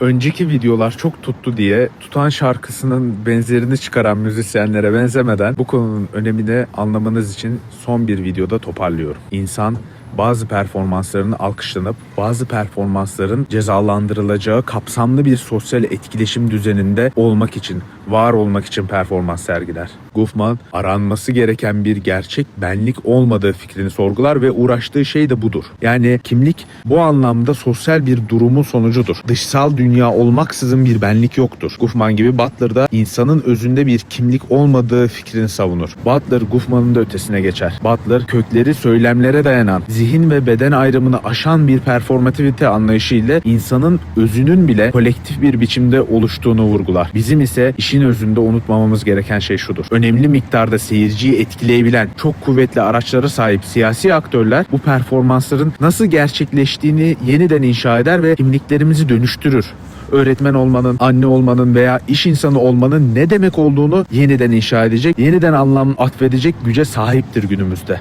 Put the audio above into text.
Önceki videolar çok tuttu diye tutan şarkısının benzerini çıkaran müzisyenlere benzemeden bu konunun önemini anlamanız için son bir videoda toparlıyorum. İnsan bazı performanslarının alkışlanıp bazı performansların cezalandırılacağı kapsamlı bir sosyal etkileşim düzeninde olmak için, var olmak için performans sergiler. Goffman aranması gereken bir gerçek benlik olmadığı fikrini sorgular ve uğraştığı şey de budur. Yani kimlik bu anlamda sosyal bir durumun sonucudur. Dışsal dünya olmaksızın bir benlik yoktur. Goffman gibi Butler da insanın özünde bir kimlik olmadığı fikrini savunur. Butler Goffman'ın da ötesine geçer. Butler kökleri söylemlere dayanan, zihin ve beden ayrımını aşan bir performativite anlayışıyla insanın özünün bile kolektif bir biçimde oluştuğunu vurgular. Bizim ise işin özünde unutmamamız gereken şey şudur. Önemli miktarda seyirciyi etkileyebilen çok kuvvetli araçlara sahip siyasi aktörler bu performansların nasıl gerçekleştiğini yeniden inşa eder ve kimliklerimizi dönüştürür öğretmen olmanın, anne olmanın veya iş insanı olmanın ne demek olduğunu yeniden inşa edecek, yeniden anlam atfedecek güce sahiptir günümüzde.